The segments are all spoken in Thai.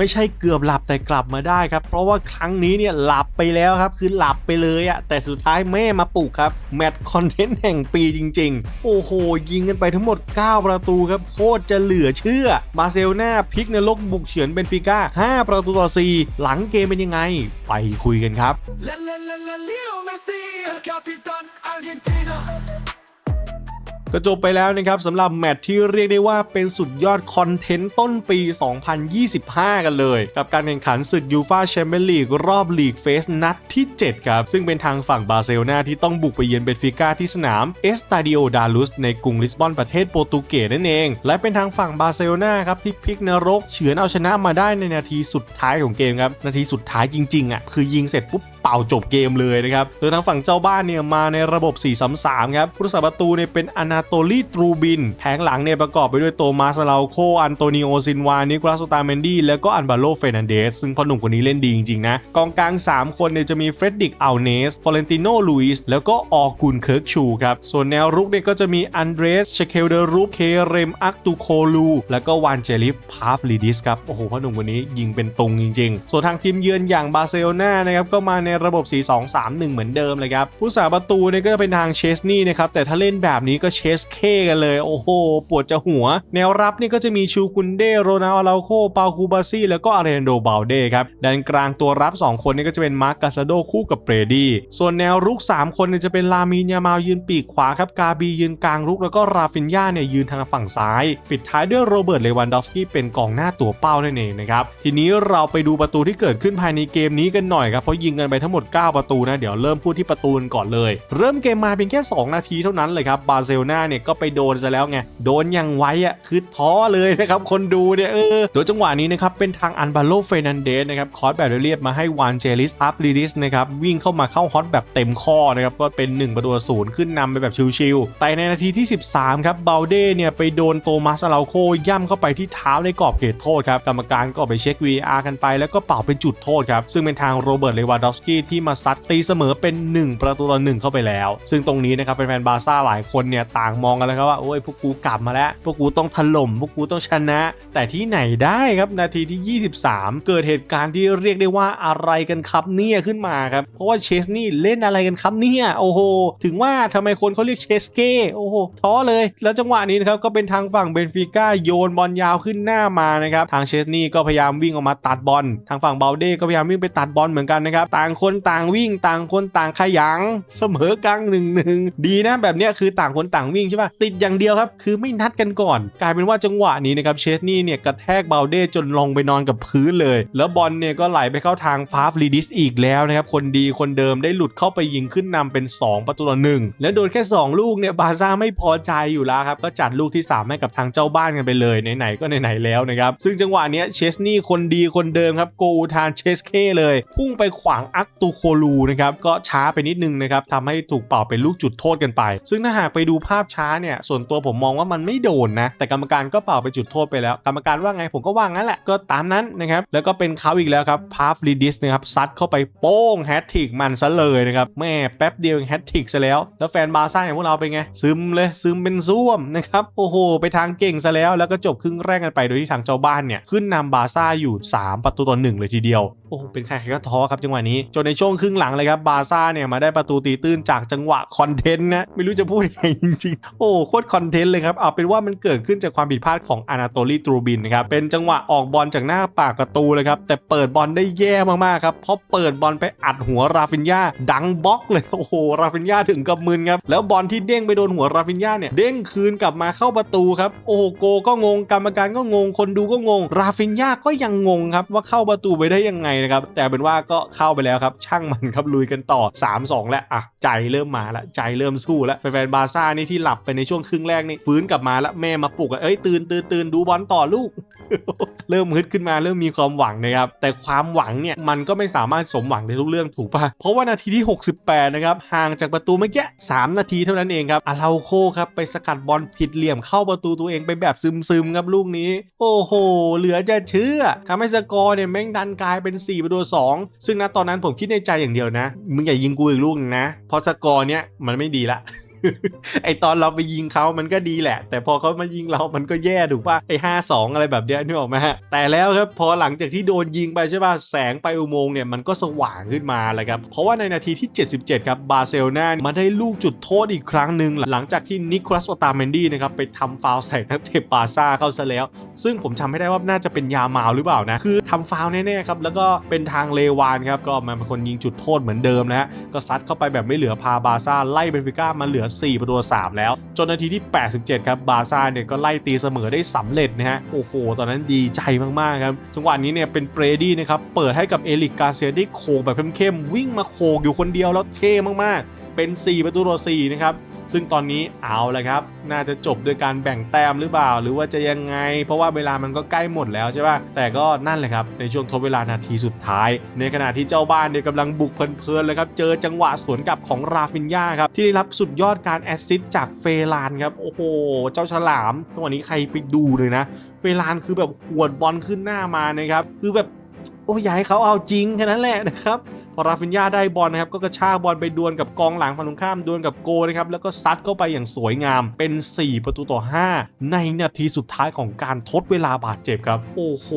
ไม่ใช่เกือบหลับแต่กลับมาได้ครับ เพราะว่าครั้งนี้เนี่ยหลับไปแล้วครับ คือหลับไปเลยอะแต่สุดท้ายแม่มาปลุกครับแมตช์คอนเทนต์แห่งปีจริง ๆ โอ้โห ยิงกันไปทั้งหมด 9 ประตูครับ โคตรจะเหลือเชื่อบาร์เซโลนาพลิกนรกบุกเฉือนเบนฟิก้า 5 ประตูต่อ 4 หลังเกมเป็นยังไง ไปคุยกันครับ La la la la Leo Messi, el capitán Argentina. ก็จบไปแล้วนะครับสำหรับแมตช์ที่เรียกได้ว่าเป็นสุดยอดคอนเทนต์ต้นปี 2025 กันเลย กับการแข่งขันศึกยูฟาแชมเปี้ยนลีกรอบลีกเฟสนัดที่ 7 ครับ ซึ่งเป็นทางฝั่งบาร์เซโลนาที่ต้องบุกไปเยือนเบนฟิก้าที่สนามเอสตาดิโอดาลุสในกรุงลิสบอนประเทศโปรตุเกสนั่นเอง และเป็นทางฝั่งบาร์เซโลนาครับที่พลิกนรกเฉือนเอาชนะมาได้ในนาทีสุดท้ายของเกมครับนาทีสุดท้ายจริงๆอะคือยิงเสร็จปุ๊บเป่าจบเกมเลยนะครับ โดยทางฝั่งเจ้าบ้านเนี่ยมาในระบบ 4-3-3 ครับผู้รักษาประตูเนี่ยเป็นอนาโตลีตรูบิน แผงหลังเนี่ยประกอบไปด้วยโตมาสลาโค อันโตนิโอซินวานิโคลัสโตาเมนดี้แล้วก็อันบาโลเฟรนันเดส ซึ่งพ่อหนุ่มคนนี้เล่นดีจริงๆนะ กองกลาง 3 คนเนี่ยจะมีเฟรดดิกอัลเนสฟอเรนติโนลุยส์แล้วก็ออกุนเคิร์กชูครับ ส่วนแนวรุกเนี่ยก็จะมีอันเดรสเชเคลเดรูปเคเรมอักตูโคลูแล้วก็วานเจลิฟพาฟลิดิสครับโอ้โหพ่อหนุ่มคนนี้ยิงเป็นตุงจริง ๆ ส่วนทางทีมเยือนอย่างบาร์เซโลนานะครับก็มาในในระบบ 4 2 3 1 เหมือนเดิมเลยครับผู้สาประตูเนี่ยก็จะเป็นทางเชสนี่นะครับแต่ถ้าเล่นแบบนี้ก็เชสเคกันเลย โอ้โห ปวดจะหัว แนวรับนี่ก็จะมีชูกุนเดโรนาลาโคปาคูบาซี่แล้วก็อาเรนโดบาลเดครับด้านกลางตัวรับ 2 คนนี่ก็จะเป็นมาร์กกาซาโดคู่กับเบรดี้ส่วนแนวรุก 3 คนเนี่ยจะเป็นลามินยามายืนปีกขวาครับกาบียืนกลางรุกแล้วก็ราฟินยาเนี่ยยืนทางฝั่งซ้าย ปิดท้ายด้วยโรเบิร์ตเลวันดอฟสกี้เป็นกองหน้าตัวเป้านั่นเองนะครับทีนี้เราไปดูประตูที่เกิดขึ้นภายในเกมนี้กันหน่อยครับเพราะยิงกันไปทั้งหมด 9 ประตูนะ เดี๋ยวเริ่มพูดที่ประตูกันก่อนเลย เริ่มเกมมาเพียงแค่ 2 นาทีเท่านั้นเลยครับบาร์เซโลนาเนี่ยก็ไปโดนซะแล้วไงโดนอย่างไวอะคือท้อเลยนะครับคนดูเนี่ยเออโดยจังหวะนี้นะครับเป็นทางอันบาโลเฟนันเดสนะครับคอร์สแบบเรียบมาให้วานเจลิสอัพลิดิสนะครับวิ่งเข้ามาเข้าฮอตแบบเต็มข้อนะครับก็เป็น 1 ประตูศูนย์ขึ้นนำไปแบบชิวๆแต่ในนาทีที่ 13ครับเบลเด้เนี่ยไปโดนโตมัสอาราโคย่ำเข้าไปที่เท้าในกรอบเขตโทษครับกรรมการก็ไปเช็ค VR กันไป แล้วก็เป่าเป็นจุดโทษครับซึ่งเป็นทางโรเบิร์ตเลวานดอฟสกี้ที่มาซัดตีเสมอเป็น 1 ประตูต่อหนึ่งเข้าไปแล้ว ซึ่งตรงนี้นะครับแฟนๆบาร์ซ่าหลายคนเนี่ยต่างมองกันแล้วครับว่าโอ้ยพวกกูกลับมาแล้ว พวกกูต้องถล่มพวกกูต้องชนะ แต่ที่ไหนได้ครับนาทีที่ 23 เกิดเหตุการณ์ที่เรียกได้ว่าอะไรกันครับเนี่ยขึ้นมาครับเพราะว่าเชสนี่เล่นอะไรกันครับเนี่ยโอ้โหถึงว่าทำไมคนเขาเรียกเชสเก้โอ้โหท้อเลย แล้วจังหวะนี้นะครับก็เป็นทางฝั่งเบนฟิก้าโยนบอลยาวขึ้นหน้ามานะครับทางเชสนี่ก็พยายามวิ่งออกมาตัดบอลทางฝั่งเบลเด้ก็พยายามวิ่งไปตัดบอลเหมือนกันนะครับต่างคนต่างวิ่งต่างคนต่างขยันเสมอกลางหนึ่งหนึ่งดีนะแบบเนี้ยคือต่างคนต่างวิ่งใช่ป่ะติดอย่างเดียวครับ คือไม่นัดกันก่อน กลายเป็นว่าจังหวะนี้นะครับเชสนี่เนี่ยกระแทกเบลเด้จนลงไปนอนกับพื้นเลย แล้วบอลเนี่ยก็ไหลไปเข้าทางฟาฟลีดิสอีกแล้วนะครับคนดีคนเดิมได้หลุดเข้าไปยิงขึ้นนำเป็น 2 ประตูต่อหนึ่งแล้วโดนแค่ 2 ลูกเนี่ยบาซ่าไม่พอใจอยู่แล้วครับก็จัดลูกที่ 3 ให้กับทางเจ้าบ้านกันไปเลยไหนๆก็ไหนๆแล้วนะครับซึ่งจังหวะเนี้ยเชสนี่คนดีคนเดิมครับโกอูทานเชสเคเลย พุ่งไปขวางอักตูโคลูนะครับก็ช้าไปนิดนึงนะครับทำให้ถูกเป่าเป็นลูกจุดโทษกันไป ซึ่งถ้าหากไปดูภาพช้าเนี่ยส่วนตัวผมมองว่ามันไม่โดนนะ แต่กรรมการก็เป่าไปจุดโทษไปแล้ว กรรมการว่าไงผมก็ว่างั้นแหละก็ตามนั้นนะครับแล้วก็เป็นเขาอีกแล้วครับพาฟลิดิสนะครับซัดเข้าไปโป้งแฮตทิกมันซะเลยนะครับแม่แป๊บเดียวแฮตทิกซะแล้ว แล้วแฟนบาร์ซ่าอย่างพวกเราเป็นไง ซึมเลยซึมเป็นซ่วมนะครับโอ้โห ไปทางเก่งซะแล้วแล้วก็จบครึ่งแรกกันไปโดยที่ทางเจ้าบ้านเนี่ยขึ้นนำบาร์ซ่าอยู่ 3 ประตูต่อหนึ่งเลยทีเดียวโอ้เป็นใครใครก็ท้อครับจังหวะนี้จนในช่วงครึ่งหลังเลยครับบาซ่าเนี่ยมาได้ประตูตีตื้นจากจังหวะคอนเทนต์นะไม่รู้จะพูดยังไงจริงๆ โอ้โคตรคอนเทนต์เลยครับเอาเป็นว่ามันเกิดขึ้นจากความผิดพลาดของอนาโตลีตรูบินนะครับเป็นจังหวะออกบอลจากหน้าปากประตูเลยครับแต่เปิดบอลได้แย่มากๆครับเพราะเปิดบอลไปอัดหัวราฟินยาดังบล็อกเลยโอ้โหราฟินยาถึงกับมึนครับแล้วบอลที่เด้งไปโดนหัวราฟินยาเนี่ยเด้งคืนกลับมาเข้าประตูครับโอ้โหโกก็งงกรรมการก็งง คนดูก็งง ราฟินยาก็ยังงงครับว่าเข้าประตูไปได้ยังไงนะครับแต่เป็นว่าก็เข้าไปแล้วครับช่างมันครับลุยกันต่อ 3-2 แล้วอะใจเริ่มมาละใจเริ่มสู้แล้วแฟนบาร์ซ่านี่ที่หลับไปในช่วงครึ่งแรกนี่ฟื้นกลับมาแล้วแม่มาปลุกเอ้ยตื่นตื่นตื่นดูบอลต่อลูก เริ่มฮึดขึ้นมาเริ่มมีความหวังนะครับแต่ความหวังเนี่ยมันก็ไม่สามารถสมหวังในทุกเรื่องถูกปะเพราะว่านาทีที่ 68 นะครับห่างจากประตูเมื่อกี้3นาทีเท่านั้นเองครับอาราโคครับไปสกัดบอลผิดเหลี่ยมเข้าประตูตัวเองไปแบบซึมๆครับลูกนี้ โอ้โห เหลือจะเชื่อทำให้สกอร์เนี่ยแม่งดันกลายเป็น4ประตู2ซึ่งณตอนนั้นผมคิดในใจอย่างเดียวนะ มึงอย่ายิงกูอีกลูกนึงนะเพราะสกอร์เนี่ยมันไม่ดีละ ไอตอนเราไปยิงเขามันก็ดีแหละ แต่พอเขามายิงเรา มันก็แย่ถูกป่ะไอห้าสองอะไรแบบเนี้ยนึกออกไหมฮะแต่แล้วครับพอหลังจากที่โดนยิงไปใช่ป่ะแสงไปอุโมงค์เนี่ยมันก็สว่างขึ้นมาเลยครับเพราะว่าในนาทีที่ 77 ครับบาร์เซโลนามาได้ลูกจุดโทษอีกครั้งหนึ่งหลังจากที่นิโคลัสโอตาเมนดี้นะครับไปทำฟาวใส่นักเตะบาซ่าเข้าซะแล้ว ซึ่งผมจำไม่ได้ว่าน่าจะเป็นยามาลหรือเปล่านะคือทำฟาวแน่ๆครับแล้วก็เป็นทางเลวานครับก็มาเป็นคนยิงจุดโทษเหมือนเดิมนะฮะก็ซัดเข้าไปแบบไม่เหลือพาบาซ่าไล่เบนฟิก้ามาเหลือ4 ประตูต่อ3แล้ว จนนาทีที่ 87 ครับบาซ่าเนี่ยก็ไล่ตีเสมอได้สำเร็จนะฮะโอ้โห ตอนนั้นดีใจมากๆครับจังหวะนี้เนี่ยเป็นเบรดี้นะครับเปิดให้กับเอลิกกาเซียได้โขกแบบเข้มๆวิ่งมาโขกอยู่คนเดียวแล้วเท่มากๆ เป็น 4 ประตูต่อ4นะครับ ซึ่งตอนนี้เอาละครับ น่าจะจบโดยการแบ่งแต้มหรือเปล่า หรือว่าจะยังไง เพราะว่าเวลามันก็ใกล้หมดแล้วใช่ป่ะแต่ก็นั่นแหละครับ ในช่วงทดเวลานาทีสุดท้าย ในขณะที่เจ้าบ้านเนี่ยกำลังบุกเพลินๆเลยครับ เจอจังหวะสวนกลับของราฟินยาครับ ที่ได้รับสุดยอดการแอสซิสต์จากเฟลานครับ โอ้โห เจ้าฉลามจังหวะนี้ใครไปดูเลยนะ เฟลานคือแบบหวดบอลขึ้นหน้ามานะครับ คือแบบ โอ้ยอยากให้เขาเอาจริงแค่นั้นแหละนะครับพอราฟินยาได้บอลนะครับก็กระชากบอลไปดวลกับกองหลังฝั่งตรงข้ามดวลกับโกนะครับแล้วก็ซัดเข้าไปอย่างสวยงามเป็น 4 ประตูต่อ 5 ในนาทีสุดท้ายของการทดเวลาบาดเจ็บครับโอ้โห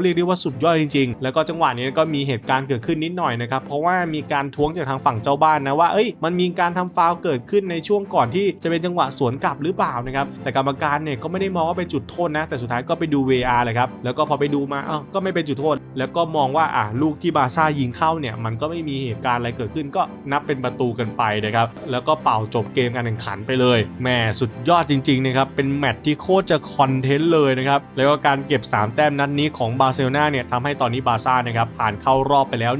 เรียกได้ว่าสุดยอดจริง ๆ แล้วก็จังหวะนี้ก็มีเหตุการณ์เกิดขึ้นนิดหน่อยนะครับเพราะว่ามีการท้วงจากทางฝั่งเจ้าบ้านนะว่าเอ้ยมันมีการทำฟาวเกิดขึ้นในช่วงก่อนที่จะเป็นจังหวะสวนกลับหรือเปล่านะครับแต่กรรมการเนี่ยก็ไม่ได้มองว่าเป็นจุดโทษนะ แต่สุดท้ายก็ไปดู VR เลยครับแล้วก็พอไปดูมาเอ้าก็ไม่เป็นจุดโทษ แล้วก็มองว่าอะลูกที่บาซ่ายิงเข้าเนี่ยมันก็ไม่มีเหตุการณ์อะไรเกิดขึ้นก็นับเป็นประตูกันไปนะครับแล้วก็เป่าจบเกมการแข่งขันไปเลยแหมสุดยอดจริงๆนะครับเป็นแมตช์ที่โคตรจะคอนเทนต์เลยนะครับแล้วก็การเก็บ 3 แต้มนัดนนี้ของบาร์เซโลนาเนี่ยทำให้ตอนนี้บาซ่านะครับผ่านเข้ารอบไปแล้ว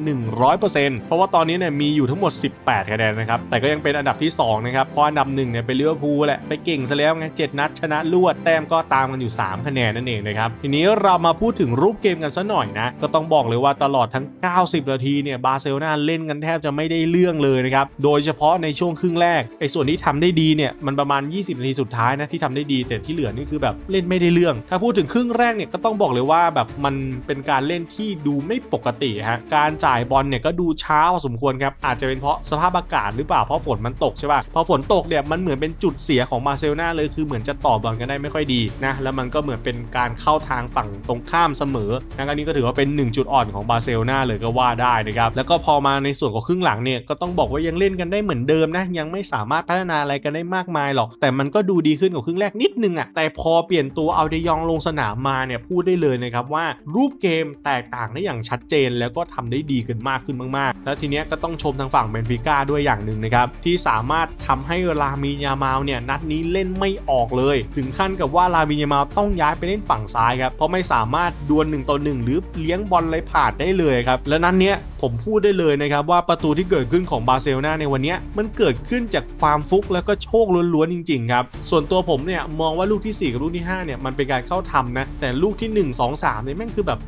100%เพราะว่าตอนนี้เนี่ยมีอยู่ทั้งหมด 18คะแนนนะครับแต่ก็ยังเป็นอันดับที่2นะครับเพราะอันดับหนึ่งเนี่ยเป็นลิเวอร์พูแหละไปเก่งซะแล้วไงเจ็ดนัดชนะรวดแต้มก็ตามกันอยู่ 3 คะแนนนั่นเองนะครับทีนี้เรามาพูดถึงรูปเกมกันซะหน่อยนะก็ต้องบอกเลยว่าตลอดทั้ง 90 นาทีเนี่ยบาร์เซโลนาเล่นกันแทบจะไม่ได้เรื่องเลยนะครับ โดยเฉพาะในช่วงครึ่งแรกไอ้ส่วนที่ทำได้ดีเนี่ยมันประมาณ 20 นาทีสุดท้ายนะที่ทำได้ดี แต่ที่เหลือนี่คือแบบเล่นไม่ได้เรื่อง ถ้าพูดถึงครึ่งแรกเนี่ยก็ต้องบอกเลยว่าแบบมันเป็นการเล่นที่ดูไม่ปกติฮะการจ่ายบอลเนี่ยก็ดูช้าพอสมควรครับอาจจะเป็นเพราะสภาพอากาศหรือเปล่าเพราะฝนมันตกใช่ป่ะพอฝนตกเนี่ยมันเหมือนเป็นจุดเสียของมาเซลนาเลยคือเหมือนจะต่อบอลกันได้ไม่ค่อยดีนะแล้วมันก็เหมือนเป็นการเข้าทางฝั่งตรงข้ามเสมอนะอันนี้ก็ถือว่าเป็นหนึ่งจุดอ่อนของบาร์เซโลนาเลยก็ว่าได้นะครับแล้วก็พอมาในส่วนของครึ่งหลังเนี่ยก็ต้องบอกว่ายังเล่นกันได้เหมือนเดิมนะยังไม่สามารถพัฒนาอะไรกันได้มากมายหรอก แต่มันก็ดูดีขึ้นกว่าครึ่งแรกนิดนึงอะ่ะแต่พอเปลี่ยนตัวเอาเดยองลงสนามมาเนี่ยพูดได้เลยนะครับว่ารูปเกมแตกต่างได้อย่างชัดเจน แล้วก็ทำได้ดีขึ้นมากขึ้นมากๆ แล้วทีเนี้ยก็ต้องชมทางฝั่งเบนฟิก้าด้วยอย่างหนึ่งนะครับที่สามารถทำให้ลามินยามาลเนี่ยนัดนี้เล่นไม่ออกเลย ถึงขั้นกับว่าลามินยามาลต้องย้ายไปเล่นฝั่งซ้ายครับเพราะไม่สามารถดวลหนึ่งต่อหนึ่งหรือเลี้ยงบอลไหลผ่านได้เลยครับ และนั้นเนี้ยผมพูดได้เลยนะครับว่าประตูที่เกิดขึ้นของบาร์เซโลนาในวันนี้มันเกิดขึ้นจากความฟุกแล้วก็โชคล้วนๆจริงๆครับ ส่วนตัวผมเนี่ยมองว่าลูกที่ 4 กับลูกที่5เนี่ยมันเป็นการเข้าทำนะ แต่ลูกที่ 1 2 3เนี่ยแม่งคือแบบ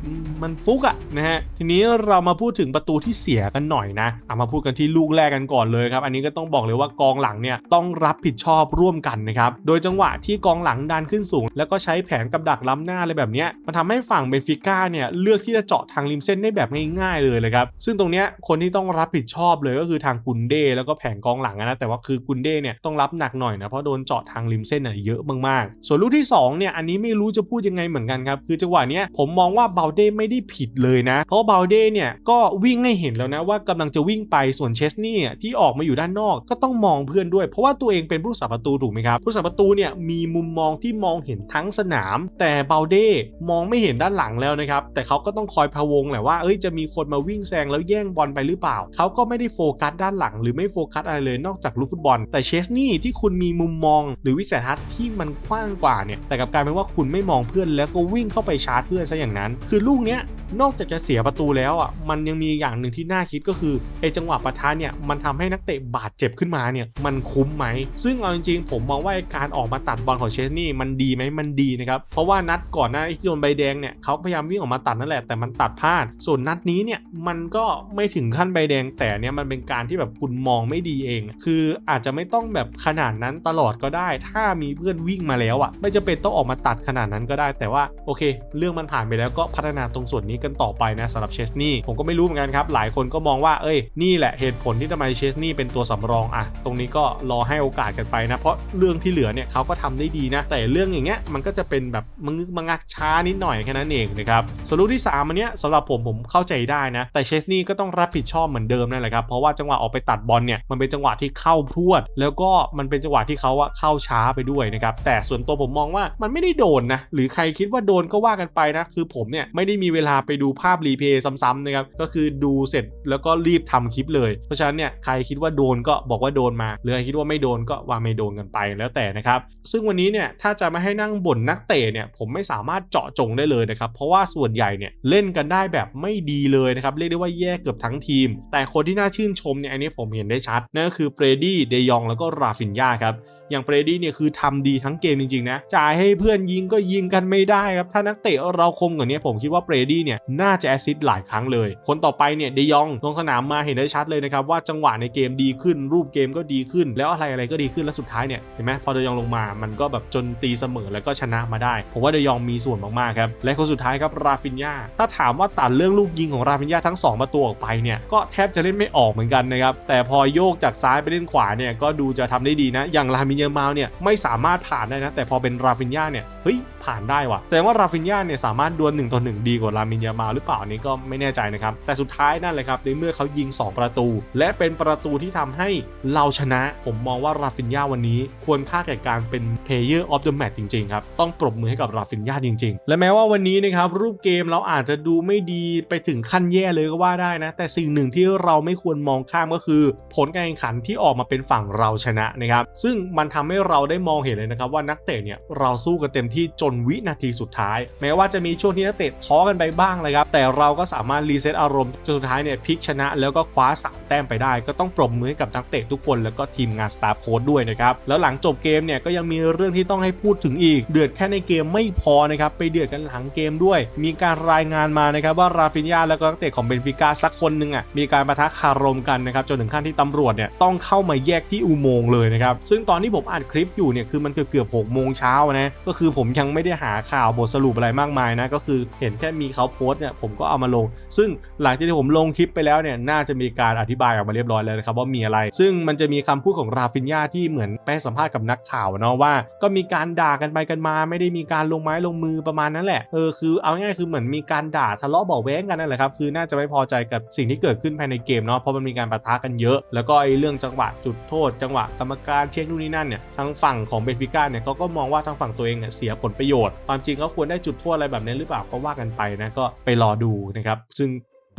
มันฟุกอะนะฮะ ทีนี้เรามาพูดถึงประตูที่เสียกันหน่อยนะเอามาพูดกันที่ลูกแรกกันก่อนเลยครับ อันนี้ก็ต้องบอกเลยว่ากองหลังเนี่ยต้องรับผิดชอบร่วมกันนะครับ โดยจังหวะที่กองหลังดันขึ้นสูง แล้วก็ใช้แผนกับดักล้ำหน้าอะไรแบบเนี้ยมันทำให้ฝั่งเบนฟิก้าเนี่ยเลือกที่จะเจาะทางริมเส้นได้แบบง่ายๆเลยเลยครับซึ่งตรงเนี้ยคนที่ต้องรับผิดชอบเลยก็คือทางกุนเดแล้วก็แผงกองหลังนะแต่ว่าคือกุนเดเนี่ยต้องรับหนักหน่อยนะเพราะโดนเจาะทางริมเส้นน่ะเยอะมากๆ ส่วนลูกที่สองเนี่ยอันนี้ไม่รู้จะพูดยังไงเหมือนกันครับคือจังหวะเนี้ยผมมองว่าเบลเด้ไม่ได้ผิดเลยนะ เพราะเบลเด้เนี่ยก็วิ่งให้เห็นแล้วนะว่ากำลังจะวิ่งไปส่วนเชสนี่ที่ออกมาอยู่ด้านนอกก็ต้องมองเพื่อนด้วย เพราะว่าตัวเองเป็นผู้รักษาประตูถูกไหมครับผู้รักษาประตูเนี่ยมีมุมมองที่มองเห็นทั้งสนาม แต่เบลเด้มองไม่เห็นด้านหลังแล้วนะครับแต่เขาก็ต้องคอยพะวงแหละว่าเอ้ยจะมีคนมาวิ่งแซงแล้วแย่งบอลไปหรือเปล่า เขาก็ไม่ได้โฟกัสด้านหลัง หรือไม่โฟกัสอะไรเลยนอกจากลูกฟุตบอล แต่เชสนี่ที่คุณมีมุมมอง หรือวิสัยทัศน์ที่มันกว้างกว่าเนี่ยแต่กับกายเป็นว่าคุณไม่มองเพื่อนแล้วก็วิ่งเข้าไปชาร์จเพื่อนซะอย่างนั้น คือลูกเนี้ยนอกจากจะเสียประตูแล้วอะมันยังมีอย่างหนึ่งที่น่าคิดก็คือไอ้จังหวะปะทะเนี่ยมันทำให้นักเตะบาดเจ็บขึ้นมาเนี่ยมันคุ้มไหม ซึ่งเอาจริงๆผมมองว่าการออกมาตัดบอลของเชสนี่มันดีไหมมันดีนะครับเพราะว่านัดก่อนหน้าที่โดนใบแดงเนี่ยเขาพยายามวิ่งออกมาตัดนั่นแหละแต่มันตัดพลาด ส่วนนัดนี้เนี่ยมันก็ไม่ถึงขั้นใบแดงแต่เนี่ยมันเป็นการที่แบบคุณมองไม่ดีเอง คืออาจจะไม่ต้องแบบขนาดนั้นตลอดก็ได้ ถ้ามีเพื่อนวิ่งมาแล้วอะ ไม่จะเป็นต้องออกมาตัดขนาดนั้นก็ได้ แต่ว่าโอเค เรื่องมันผ่านไปแล้วก็พัฒนาตรงส่วนนี้กันต่อไปนะสำหรับเชสนี่ผมก็ไม่รู้เหมือนกันครับ หลายคนก็มองว่าเอ้ยนี่แหละเหตุผลที่ทำไมเชสนี่เป็นตัวสำรองอะตรงนี้ก็รอให้โอกาสกันไปนะ เพราะเรื่องที่เหลือเนี่ยเขาก็ทำได้ดีนะ แต่เรื่องอย่างเงี้ยมันก็จะเป็นแบบมึงึกมังงักช้านิดหน่อยแค่นั้นเองนะครับส่วนลูกที่3อันเนี้ยสำหรับผมผมเข้าใจได้นะ แต่เชสนี่ก็ต้องรับผิดชอบเหมือนเดิมนั่นแหละครับเพราะว่าจังหวะออกไปตัดบอลเนี่ยมันเป็นจังหวะที่เข้าพรวด แล้วก็มันเป็นจังหวะที่เขาอะเข้าช้าไปด้วยนะครับแต่ส่วนตัวผมมองว่ามันไม่ได้โดนนะหรือใครคิดว่าโดนก็ว่ากันไปนะคือผมเนี่ยไม่ได้มีเวลาไปดูภาพรีเพย์ซ้ำๆนะครับก็คือดูเสร็จแล้วก็รีบทำคลิปเลย เพราะฉะนั้นเนี่ยใครคิดว่าโดนก็บอกว่าโดนมาหรือใครคิดว่าไม่โดนก็ว่าไม่โดนกันไปแล้วแต่นะครับซึ่งวันนี้เนี่ยถ้าจะไม่ให้นั่งบ่นนักเตะเนี่ยผมไม่สามารถเจาะจงได้เลยนะครับเพราะว่าส่วนใหญ่เนี่ยเล่นกันได้แบบไม่ดีเลยนะครับเรียกได้ว่าแย่เกือบทั้งทีม แต่คนที่น่าชื่นชมเนี่ยอันนี้ผมเห็นได้ชัดนั่นก็คือเปรดี้เดยองแล้วก็ราฟินยาครับอย่างเปรดี้เนี่ยคือทำดีทั้งเกมจริงๆนะจ่ายให้เพื่อนยิงก็ยิงกันไม่ได้ครับถ้านักเตะเราคมกว่านี้ผมคิดว่าเปรดี้เนี่ยน่าจะแอซิสต์หลายครั้งเลย คนต่อไปเนี่ยเดยองลงสนามมาเห็นได้ชัดเลยนะครับว่าจังหวะในเกมดีขึ้น รูปเกมก็ดีขึ้น แล้วอะไรอะไรก็ดีขึ้นแล้วสุดท้ายเนี่ยเห็นไหมพอเดยองลงมามันก็แบบจนตีเสมอแล้วก็ชนะมาได้ผมว่าเดยองมีส่วนมากๆครับและคนสุดท้ายครับราฟินยาถ้าถามว่าตัดเรื่องลูกยิงของราฟินยาทั้งสองประตูออกไปเนี่ยก็แทบจะเล่นไม่ออกเหมือนกันนะครับแต่พอโยกจากซ้ายไปเล่นขวาเนี่ยก็ดูจะทำได้ดีนะ อย่างลามินยามาลเนี่ยไม่สามารถผ่านได้นะ แต่พอเป็นราฟินยาเนี่ยเฮ้ยผ่านได้ว่ะแสดงว่าราฟินยาเนี่ยสามารถดวล1ต่อ1ดีกว่าลามินยามาลหรือเปล่านี้ก็ไม่แน่ใจนะครับแต่สุดท้ายนั่นเลยครับในเมื่อเขายิง 2 ประตู และเป็นประตูที่ทำให้เราชนะ ผมมองว่าราฟินยาวันนี้ ควรค่าแก่การเป็น Player of the Match จริงๆครับต้องปรบมือให้กับราฟินยาจริง ๆ และแม้ว่าวันนี้นะครับรูปเกมเราอาจจะดูไม่ดีไปถึงขั้นแย่เลยก็ว่าได้นะ แต่สิ่งหนึ่งที่เราไม่ควรมองข้ามก็คือ ผลการแข่งขันที่ออกมาเป็นฝั่งเราชนะนะครับ ซึ่งมันทำให้เราได้มองเห็นเลยนะครับว่านักเตะเนี่ยเราสู้กันเต็มที่จนวินาทีสุดท้าย แม้ว่าจะมีช่วงที่นักเตะท้อกันไปบ้างเลยครับแต่เราก็สามารถรีเซ็ตอารมณ์จนสุดท้ายเนี่ยพลิกชนะ แล้วก็คว้าสามแต้มไปได้ ก็ต้องปรบมือให้กับนักเตะทุกคนแล้วก็ทีมงานสตาร์โค้ดด้วยนะครับแล้วหลังจบเกมเนี่ยก็ยังมีเรื่องที่ต้องให้พูดถึงอีก เดือดแค่ในเกมไม่พอนะครับไปเดือดกันหลังเกมด้วย มีการรายงานมานะครับว่าราฟินยาแล้วก็นักเตะของเบนฟิก้าสักคนหนึ่งอะมีการประทะคารมกันนะครับจนถึงขั้นที่ตำรวจเนี่ยต้องเข้ามาแยกที่อุโมงค์เลยนะครับซึ่งตอนที่ผมอ่านคลิปอยู่เนี่ยคือมันเกือบเกือบหกโมงเช้านะก็คือผมยังไม่ได้หาข่าวบทสรุปอะไรมากมายนะก็คือเห็นแค่มีเขาโพสต์เนี่ยผมก็เอามาลง ซึ่งหลังจากที่ผมลงคลิปไปแล้วเนี่ยน่าจะมีการอธิบายออกมาเรียบร้อยแล้วนะครับว่ามีอะไร ซึ่งมันจะมีคำพูดของราฟินยาที่เหมือนไปให้สัมภาษณ์กับนักข่าวเนาะว่า ก็มีการด่ากันไปกันมา ไม่ได้มีการลงไม้ลงมือประมาณนั้นแหละเออคือเอาง่ายคือเหมือนมีการด่าทะเลาะเบาแว้งกันนั่นแหละครับคือน่าจะไม่พอใจกับสิ่งที่เกิดขึ้นภายในเกมเนาะเพราะมันมีการปะทะกันเยอะ แล้วก็ไอ้เรื่องจังหวะจุดโทษ จังหวะกรรมการเช็คนู่นนี่นั่นเนี่ยทางฝั่งของเบนฟิก้าเนี่ยเขาก็มองว่าทางฝั่งตัวเองเนี่ยเสียผลประโยชน์ความจริงเขาควรได้จุดโทษอะไรแบบนี้หรือเปล่าก็ว่ากันไปนะก็ไปรอดูนะครับซึ่ง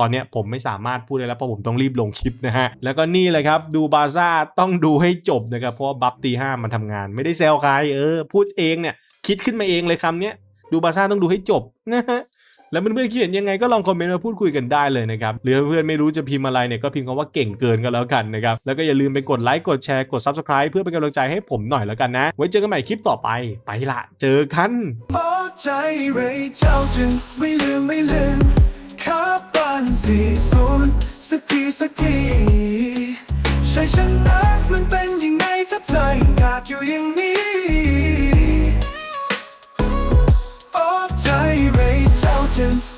ตอนนี้ผมไม่สามารถพูดได้แล้วเพราะผมต้องรีบลงคลิปนะฮะ แล้วก็นี่เลยครับ ดูบาซ่าต้องดูให้จบนะครับ เพราะว่าบัฟตีห้ามันทำงาน ไม่ได้แซวใครเออ พูดเองเนี่ย คิดขึ้นมาเองเลยคำเนี้ย ดูบาซ่าต้องดูให้จบนะฮะ แล้วเพื่อนๆคิดเห็นยังไงก็ลองคอมเมนต์มาพูดคุยกันได้เลยนะครับหรือเพื่อนๆไม่รู้จะพิมพ์อะไรเนี่ยก็พิมพ์คำว่าเก่งเกินก็แล้วกันนะครับแล้วก็อย่าลืมไปกดไลค์กดแชร์กด Subscribe เพื่อเป็นกำลังใจให้ผมหน่อยแล้วกันนะ ไว้เจอกันใหม่คลิปต่อไปไปละเจอกันพอใจเรเจ้าจึงไม่ลืมไม่ลืมข้านสี่ศูนย์สักทีสักทีใช่ชนะมันเป็นยังไงถ้าใจกาดอยู่อย่างนี้ two.